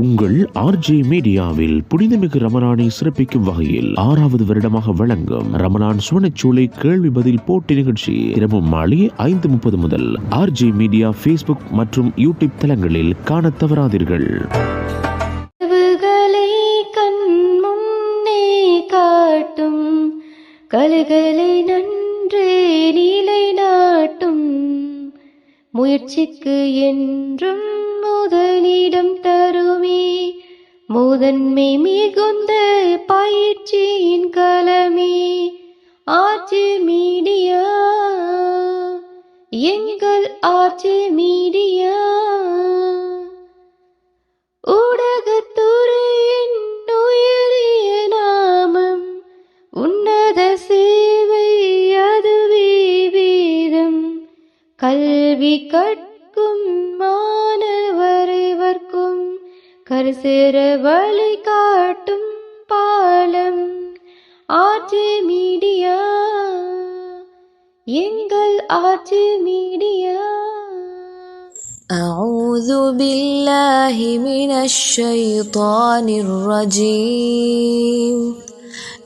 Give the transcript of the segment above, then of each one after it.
உங்கள் ஆர்ஜே மீடியாவில் புனிதமிகு ரமணானை சிறப்பிக்கும் வகையில் ஆறாவது வருடமாக வழங்கும் ரமணான் சுவனச்சூளை கேள்வி பதில் போட்டி நிகழ்ச்சி தினமும் மாலை ஐந்து முப்பது முதல் ஆர்ஜே மீடியா ஃபேஸ்புக் மற்றும் யூடியூப் தளங்களில் காண தவறாதீர்கள். கண் முன்னே காட்டும் கலைகளை நன்றே நீ முயற்சிக்கு என்றும் முதலிடம் தருமே. முதன்மை மிகுந்த பயிற்சியின் கலமே ஆட்சி மீடியா எங்கள் ஆட்சி மீடியா. கல்வி கற்கும் மாணவரைவர்க்கும் கருசேர வழி காட்டும் பாலம் ஆட்சி மீடியா எங்கள் ஆட்சி மீடியா أعوذ بالله من الشيطان الرجيم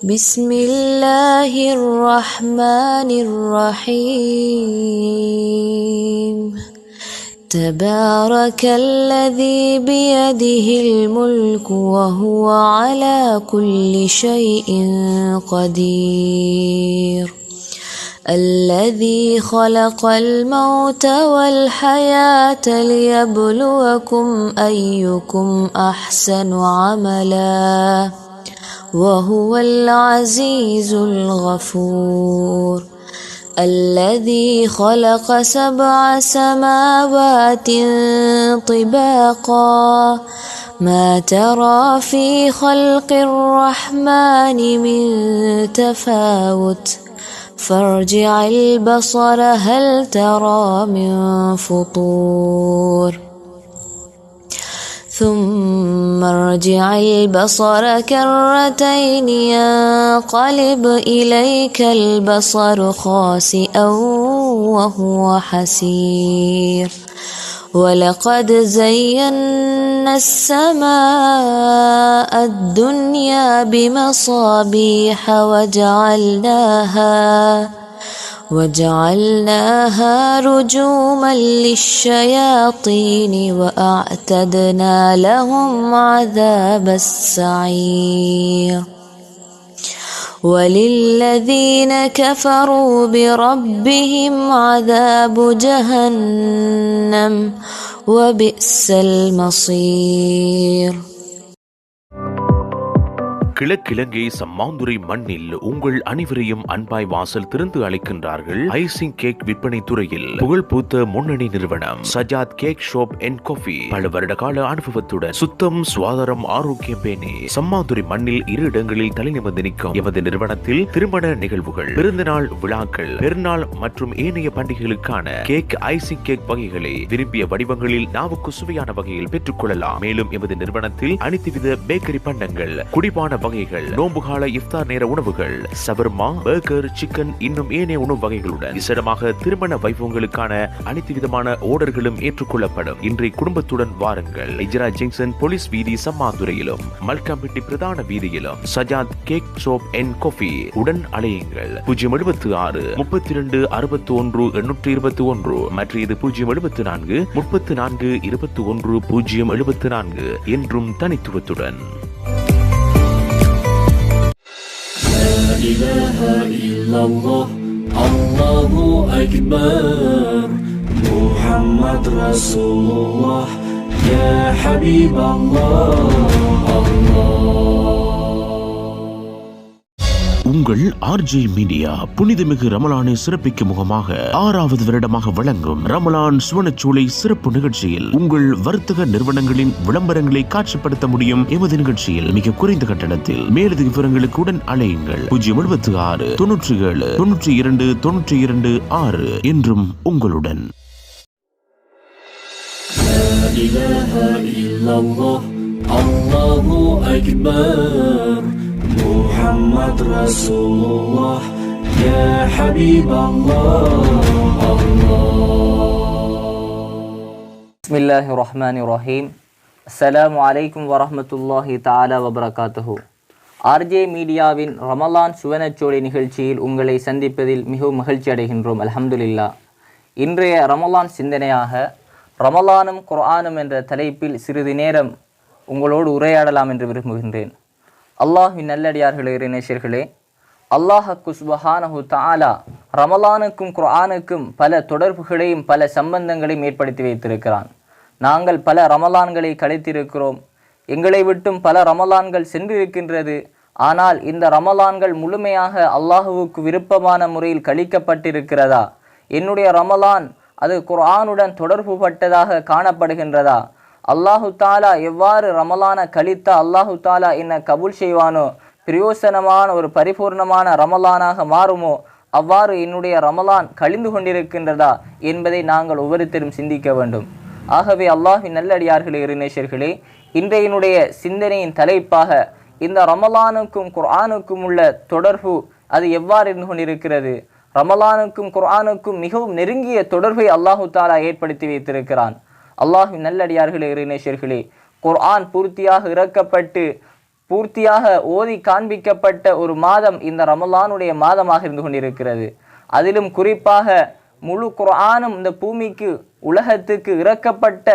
بسم الله الرحمن الرحيم. تبارك الذي بيده الملك وهو على كل شيء قدير. الذي خلق الموت والحياة ليبلوكم أيكم أحسن عملا. وهو العزيز الغفور الذي خلق سبع سماوات طباقا. ما ترى في خلق الرحمن من تفاوت. فارجع البصر هل ترى من فطور. ثم ارجع البصر كرتين ينقلب إليك البصر خاسئا وهو حسير. ولقد زينا السماء الدنيا بمصابيح وجعلناها وجعلناها رجوما للشياطين وأعتدنا لهم عذاب السعير. وللذين كفروا بربهم عذاب جهنم وبئس المصير. கிழக்கிழங்கை சம்மாந்துரை மண்ணில் உங்கள் அனைவரையும் அன்பாய் வாசல் திறந்து அழைக்கின்றார்கள் ஐசிங் கேக் விற்பனை துறையில். புகழ் பூத்த முன்னணி நிறுவனம் Sajath cake shop and coffee. பல வருட கால அனுபவத்துடன் சுத்தம் சுவாதாரம் ஆரோக்கியம் பேணி சம்மாந்துரை மண்ணில் இரு இடங்களில் தலைநிமிர்ந்து நிற்கும் எமது நிறுவனத்தில் திருமண நிகழ்வுகள் பிறந்தநாள் விழாக்கள் பெருநாள் மற்றும் ஏனைய பண்டிகைகளுக்கான கேக் ஐசிங் கேக் வகைகளை விரும்பிய வடிவங்களில் நாவுக்கு சுவையான வகையில் பெற்றுக் கொள்ளலாம் மேலும் எமது நிறுவனத்தில் அனைத்து வித பேக்கரி பண்டங்கள் குடிபான வகைகள் நோம்புகால இஃப்தார் நேர உணவுகள் சவர்மா பர்கர் சிக்கன் இன்னும் ஏனைய உணவு வகைகளுடன் விசேடமாக திருமண வைபவங்களுக்கான அனைத்து விதமான ஓர்டர்களும் ஏற்றுக்கொள்ளப்படும். இன்றைய குடும்பத்துடன் வாருங்கள். இஜ்ரா ஜங்ஷன் போலீஸ் வீதி சம்மாதுரையிலும் மல்காம்பட்டி பிரதான வீதியிலும் Sajath cake shop and coffee உடன் அலையுங்கள். பூஜ்ஜியம் எழுபத்தி ஆறு முப்பத்தி இரண்டு அறுபத்தி ஒன்று எண்ணூற்றி இருபத்தி ஒன்று மற்றும் இது பூஜ்ஜியம் எழுபத்தி நான்கு முப்பத்தி நான்கு இருபத்தி ஒன்று பூஜ்ஜியம் எழுபத்தி நான்கு என்றும் தனித்துவத்துடன். ilahe illallah Allahu Ekber. Muhammed Resulullah Ya Habiballah Allah. உங்கள் ஆர்ஜே மீடியா புனிதமிகு ரமலானை சிறப்பிக்கும் முகமாக ஆறாவது வருடமாக வழங்கும் ரமலான் சுவனச்சூளை சிறப்பு நிகழ்ச்சியில் உங்கள் வர்த்தக நிறுவனங்களின் விளம்பரங்களை காட்சிப்படுத்த முடியும் எமது நிகழ்ச்சியில் மிக குறைந்த கட்டணத்தில் மேலதிக விவரங்களுக்கு உடன் அலையுங்கள் பூஜ்ஜியம் எழுபத்தி ஆறு தொன்னூற்றி ஏழு தொன்னூற்றி இரண்டு தொன்னூற்றி இரண்டு ஆறு என்றும் உங்களுடன் لا إله إلا الله الله أكبر محمد رسول الله يا حبيب الله الله بسم الله الرحمن الرحيم அஸ்ஸலாமு அலைக்கும் வரஹ்மத்துல்லாஹி தாலா வபரகாத்துஹு ஆர்ஜே மீடியாவின் ரமலான் சுவனச்சோடி நிகழ்ச்சியில் உங்களை சந்திப்பதில் மிகவும் மகிழ்ச்சி அடைகின்றோம் அல்ஹம்துலில்லா இன்றைய ரமலான் சிந்தனையாக ரமலானும் குர்ஆனும் என்ற தலைப்பில் சிறிது நேரம் உங்களோடு உரையாடலாம் என்று விரும்புகின்றேன் அல்லாஹின் நல்லடியார்களே இணைச்சர்களே அல்லாஹக்கு சுபஹானஹு தாலா ரமலானுக்கும் குர்ஆனுக்கும் பல தொடர்புகளையும் பல சம்பந்தங்களையும் ஏற்படுத்தி வைத்திருக்கிறான். நாங்கள் பல ரமலான்களை கழித்திருக்கிறோம் எங்களை விட்டும் பல ரமலான்கள் சென்றிருக்கின்றது. ஆனால் இந்த ரமலான்கள் முழுமையாக அல்லாஹுவுக்கு விருப்பமான முறையில் கழிக்கப்பட்டிருக்கிறதா? என்னுடைய ரமலான் அது குர்ஆனுடன் தொடர்பு பட்டதாக காணப்படுகின்றதா? அல்லாஹு தாலா எவ்வாறு ரமலான கழித்த அல்லாஹு தாலா என்ன கபூல் செய்வானோ பிரயோசனமான ஒரு பரிபூர்ணமான ரமலானாக மாறுமோ அவ்வாறு என்னுடைய ரமலான் கழிந்து கொண்டிருக்கின்றதா என்பதை நாங்கள் ஒவ்வொருத்தரும் சிந்திக்க வேண்டும். ஆகவே அல்லாஹின் நல்லடியார்களே இருநேசர்களே இன்றையினுடைய சிந்தனையின் தலைப்பாக இந்த ரமலானுக்கும் குர்ஆனுக்கும் உள்ள தொடர்பு அது எவ்வாறு இருந்து கொண்டிருக்கிறது? ரமலானுக்கும் குர்ஆனுக்கும் மிகவும் நெருங்கிய தொடர்பை அல்லாஹு தாலா ஏற்படுத்தி வைத்திருக்கிறான். அல்லாஹின் நல்லடியார்களே இறைநேசர்களே குர்ஆன் பூர்த்தியாக இறக்கப்பட்டு பூர்த்தியாக ஓதி காண்பிக்கப்பட்ட ஒரு மாதம் இந்த ரமலானுடைய மாதமாக இருந்து கொண்டிருக்கிறது. அதிலும் குறிப்பாக முழு குர்ஆனும் இந்த பூமிக்கு உலகத்துக்கு இறக்கப்பட்ட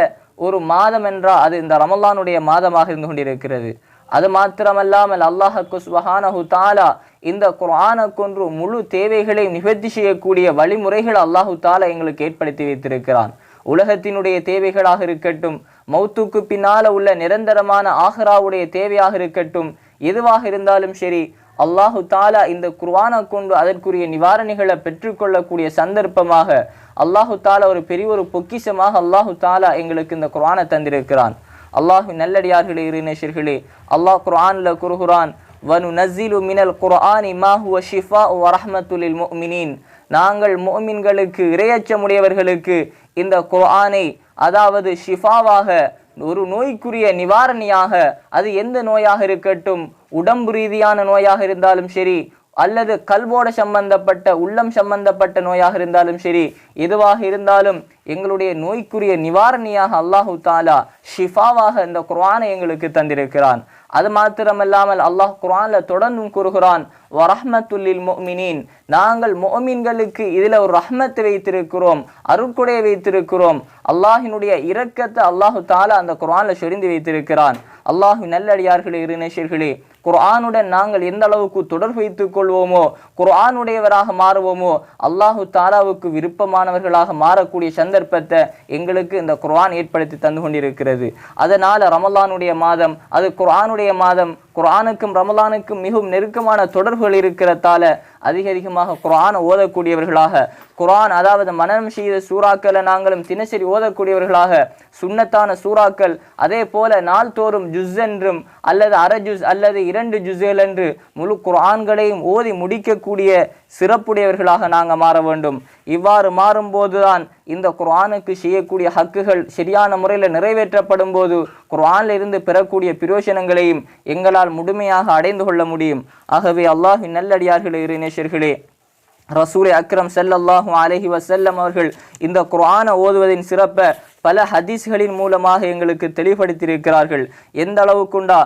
ஒரு மாதம் என்றால் அது இந்த ரமலானுடைய மாதமாக இருந்து கொண்டிருக்கிறது. அது மாத்திரமல்லாமல் அல்லாஹக்கு சுபஹானஹு தாலா இந்த குர்ஆனை கொன்று முழு தேவைகளை நிவர்த்தி செய்யக்கூடிய வழிமுறைகள் அல்லாஹு தாலா எங்களுக்கு ஏற்படுத்தி வைத்திருக்கிறான். உலகத்தினுடைய தேவைகளாக இருக்கட்டும் மௌத்துக்கு பின்னால உள்ள நிரந்தரமான ஆஹ்ராவுடைய தேவையாக இருக்கட்டும் எதுவாக இருந்தாலும் சரி அல்லாஹு தாலா இந்த குர்ஆனை கொண்டு அதற்குரிய நிவாரணிகளை பெற்றுக்கொள்ளக்கூடிய சந்தர்ப்பமாக அல்லாஹு தாலா ஒரு பெரிய ஒரு பொக்கிஷமாக அல்லாஹு தாலா எங்களுக்கு இந்த குர்வானை தந்திருக்கிறான். அல்லாஹு நல்லடியார்களே இருநேஷர்களே அல்லாஹ் குர்ஆன்ல குருகுரான் வனு நஸ்ஸிலு மினல் குர்ஆனி மாஹுவ ஷிஃபா வரஹமத்துலில் மொமினின் நாங்கள் மோமின்களுக்கு இரையச்சமுடையவர்களுக்கு இந்த குர்ஆனை அதாவது ஷிஃபாவாக ஒரு நோய்க்குரிய நிவாரணியாக அது எந்த நோயாக இருக்கட்டும் உடம்பு ரீதியான நோயாக இருந்தாலும் சரி அல்லது கல்வோட சம்பந்தப்பட்ட உள்ளம் சம்பந்தப்பட்ட நோயாக இருந்தாலும் சரி எதுவாக இருந்தாலும் எங்களுடைய நோய்க்குரிய நிவாரணியாக அல்லாஹு தாலா ஷிஃபாவாக இந்த குர்ஆனை எங்களுக்கு தந்திருக்கிறான். அது மாத்திரமல்லாமல் அல்லாஹ் குரான்ல தொடர்ந்தும் கூறுகிறான் வரஹ்மத்துல்லில் மோமினின் நாங்கள் முஃமின்களுக்கு இதில் ஒரு ரஹ்மத்தை வைத்திருக்கிறோம் அருட்குடைய வைத்திருக்கிறோம். அல்லாஹினுடைய இரக்கத்தை அல்லாஹு தாலா அந்த குரானில் சொரிந்து வைத்திருக்கிறான். அல்லாஹு நல்லடியார்களே இருநேஷர்களே குர்ஆனுடன் நாங்கள் எந்த அளவுக்கு தொடர்பு வைத்துக் கொள்வோமோ குர்ஆனுடையவராக மாறுவோமோ அல்லாஹு தாலாவுக்கு விருப்பமானவர்களாக மாறக்கூடிய சந்தர்ப்பத்தை எங்களுக்கு இந்த குர்ஆன் ஏற்படுத்தி தந்து கொண்டிருக்கிறது. அதனால் ரமலானுடைய மாதம் அது குர்ஆனுடைய மாதம் குரானுக்கும் ரமலானுக்கும் மிகவும் நெருக்கமான தொடர்புகள் இருக்கிறதால அதிக அதிகமாக குர்ஆனை ஓதக்கூடியவர்களாக குரான் அதாவது மனனம் செய்த சூறாக்களை நாங்களும் தினசரி ஓதக்கூடியவர்களாக சுண்ணத்தான சூறாக்கள் அதே போல நாள்தோறும் ஜுஸ் என்றும் அல்லது அரை ஜுஸ் அல்லது இரண்டு ஜுஸ்கள் என்று முழு குரான்களையும் ஓதி முடிக்கக்கூடிய சிறப்புடையவர்களாக நாங்கள் மாற வேண்டும். இவ்வாறு மாறும்போதுதான் இந்த குர்ஆனுக்கு செய்யக்கூடிய ஹக்குகள் சரியான முறையில் நிறைவேற்றப்படும் போது குர்ஆனில் இருந்து பெறக்கூடிய பிரயோஜனங்களையும் எங்களால் முழுமையாக அடைந்து கொள்ள முடியும். ஆகவே அல்லாஹின் நல்லடியார்களே இறைநேசர்களே ரசூலை அக்ரம் செல்லல்லாஹும் அலஹி வசல்லம் அவர்கள் இந்த குர்ஆனை ஓதுவதின் சிறப்பை பல ஹதீஸ்களின் மூலமாக எங்களுக்கு தெளிவுபடுத்தியிருக்கிறார்கள். எந்த அளவுக்குண்டா?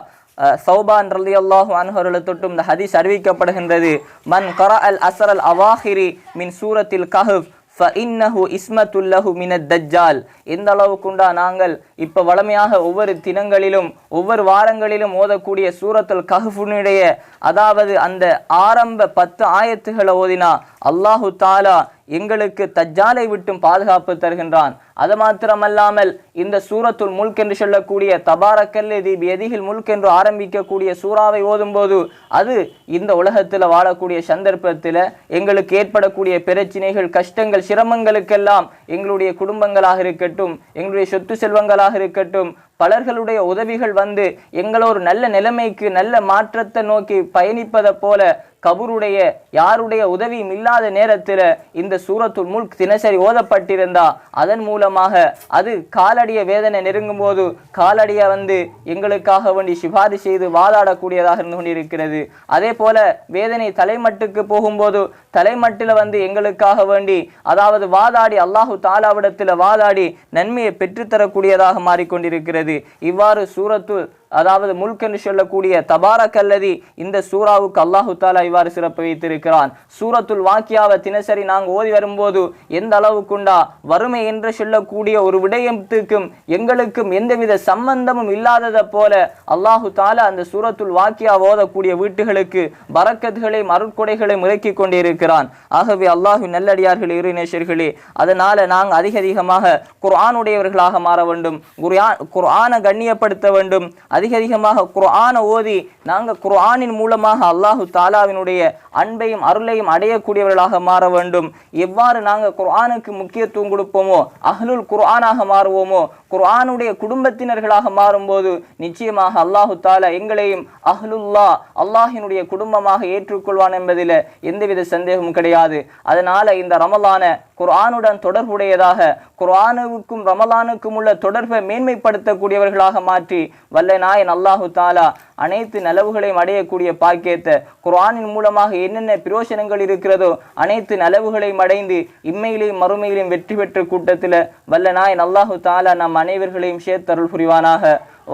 சௌபான் ரலி அல்லாஹு அவர்களை தொட்டும் இந்த ஹதீஸ் அறிவிக்கப்படுகின்றது. மன் கரா அல் அசர் அல் அவாஹிரி மின் சூரத்தில் கஹப் ஃபஇன்னஹு இஸ்மத்துல்லஹு மினத் தஜ்ஜால். எந்த அளவுக்குண்டா நாங்கள் இப்போ வளமையாக ஒவ்வொரு தினங்களிலும் ஒவ்வொரு வாரங்களிலும் ஓதக்கூடிய சூரத்துல் கஹ்ஃபுனுடைய அதாவது அந்த ஆரம்ப பத்து ஆயத்துகளை ஓதினா அல்லாஹு தாலா எங்களுக்கு தஜ்ஜாலை விட்டும் பாதுகாப்பு தருகின்றான். அது மாத்திரமல்லாமல் இந்த சூரத்துல் முல்க் என்று சொல்லக்கூடிய தபாரக்கல்லதி எதிகில் முல்க் என்று ஆரம்பிக்கக்கூடிய சூறாவை ஓதும்போது அது இந்த உலகத்தில் வாழக்கூடிய சந்தர்ப்பத்தில் எங்களுக்கு ஏற்படக்கூடிய பிரச்சினைகள் கஷ்டங்கள் சிரமங்களுக்கெல்லாம் எங்களுடைய குடும்பங்களாக இருக்கட்டும் எங்களுடைய சொத்து செல்வங்களாக இருக்கட்டும் பலர்களுடைய உதவிகள் வந்து எங்களோட நல்ல நிலைமைக்கு நல்ல மாற்றத்தை நோக்கி பயணிப்பதை போல கபருடைய யாருடைய உதவியும் இல்லாத நேரத்தில் இந்த சூரத்துல் முல்க் தினசரி ஓதப்பட்டிருந்தா அதன் மூலமாக அது காலடிய வேதனை நெருங்கும் போது காலடிய வந்து எங்களுக்காக வேண்டி சிபாரி செய்து வாதாடக்கூடியதாக இருந்து கொண்டிருக்கிறது. அதே போல வேதனை தலைமட்டுக்கு போகும்போது தலைமட்டில் வந்து எங்களுக்காக வேண்டி அதாவது வாதாடி அல்லாஹு தாலாவிடத்தில் வாதாடி நன்மையை பெற்றுத்தரக்கூடியதாக மாறிக்கொண்டிருக்கிறது. இவ்வாறு சூரத்து அதாவது முல்க் என்று சொல்லக்கூடிய தபாரக் அல்லதி இந்த சூறாவுக்கு அல்லாஹு தாலா இவ்வாறு சிறப்பு வைத்திருக்கிறான். சூரத்துல் வாக்கியாவை தினசரி நாங்கள் ஓதி வரும்போது எந்த அளவுக்குண்டா வறுமை என்று சொல்லக்கூடிய ஒரு விடயத்துக்கும் எங்களுக்கும் எந்தவித சம்பந்தமும் இல்லாததை போல அல்லாஹு தாலா அந்த சூரத்துல் வாக்கியா ஓதக்கூடிய வீட்டுகளுக்கு பரக்கத்துகளையும் மருட்கொடைகளை முறக்கி கொண்டிருக்கிறான். ஆகவே அல்லாஹு நல்லடியார்கள் இறைநேசர்களே அதனால நாங்கள் அதிக அதிகமாக குர்ஆனுடையவர்களாக மாற வேண்டும் குர்ஆன் குர்ஆனை கண்ணியப்படுத்த வேண்டும் அதிக அதிகமாக குர்ஆனை ஓதி நாங்கள் குர்ஆனின் மூலமாக அல்லாஹு தாலாவினுடைய அன்பையும் அருளையும் அடையக்கூடியவர்களாக மாற வேண்டும். எவ்வாறு நாங்கள் குர்ஆனுக்கு முக்கியத்துவம் கொடுப்போமோ அஹ்லுல் குர்ஆனாக மாறுவோமோ குர்ஆனுடைய குடும்பத்தினர்களாக மாறும்போது நிச்சயமாக அல்லாஹு தாலா எங்களையும் அஹ்லுல்லா அல்லாஹினுடைய குடும்பமாக ஏற்றுக்கொள்வான் என்பதில் எந்தவித சந்தேகமும் கிடையாது. அதனால் இந்த ரமலான குர்ஆனுடன் தொடர்புடையதாக குர்ஆனுக்கும் ரமலானுக்கும் உள்ள தொடர்பை மேன்மைப்படுத்தக்கூடியவர்களாக மாற்றி வல்ல நாயன் அல்லாஹு தாலா அனைத்து நலவுகளையும் அடையக்கூடிய பாக்கியத்தை குர்ஆனின் மூலமாக என்னென்ன பிரயோசனங்கள் இருக்கிறதோ அனைத்து நலவுகளையும் அடைந்து இம்மையிலையும் மறுமையிலையும் வெற்றி பெற்ற கூட்டத்தில் வல்ல நாயன் அல்லாஹு தாலா நம் அனைவர்களையும் சேர்த்தருள் புரிவானாக.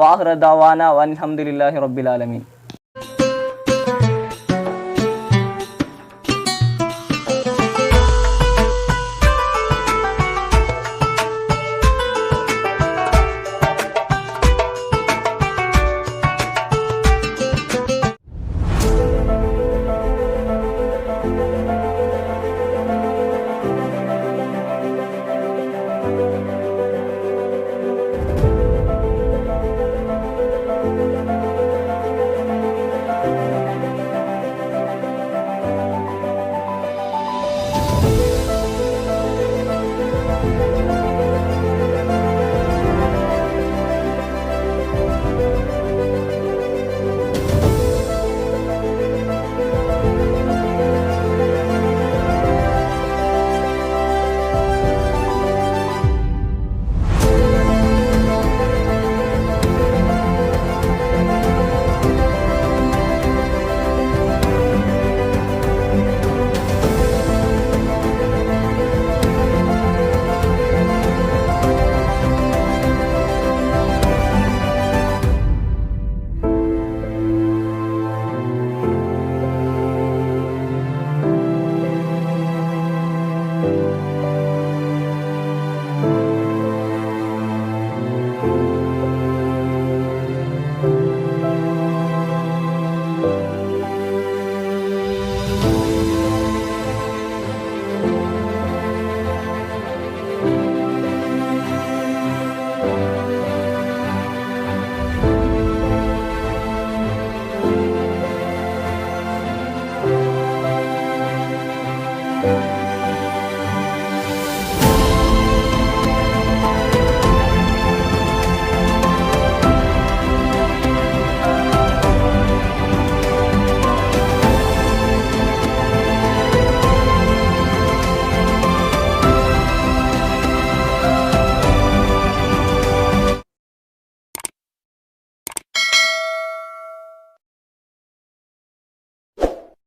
வாஹ்ரதாவானா வன்ஹம்துலில்லாஹி ரப்பில் ஆலமீன்.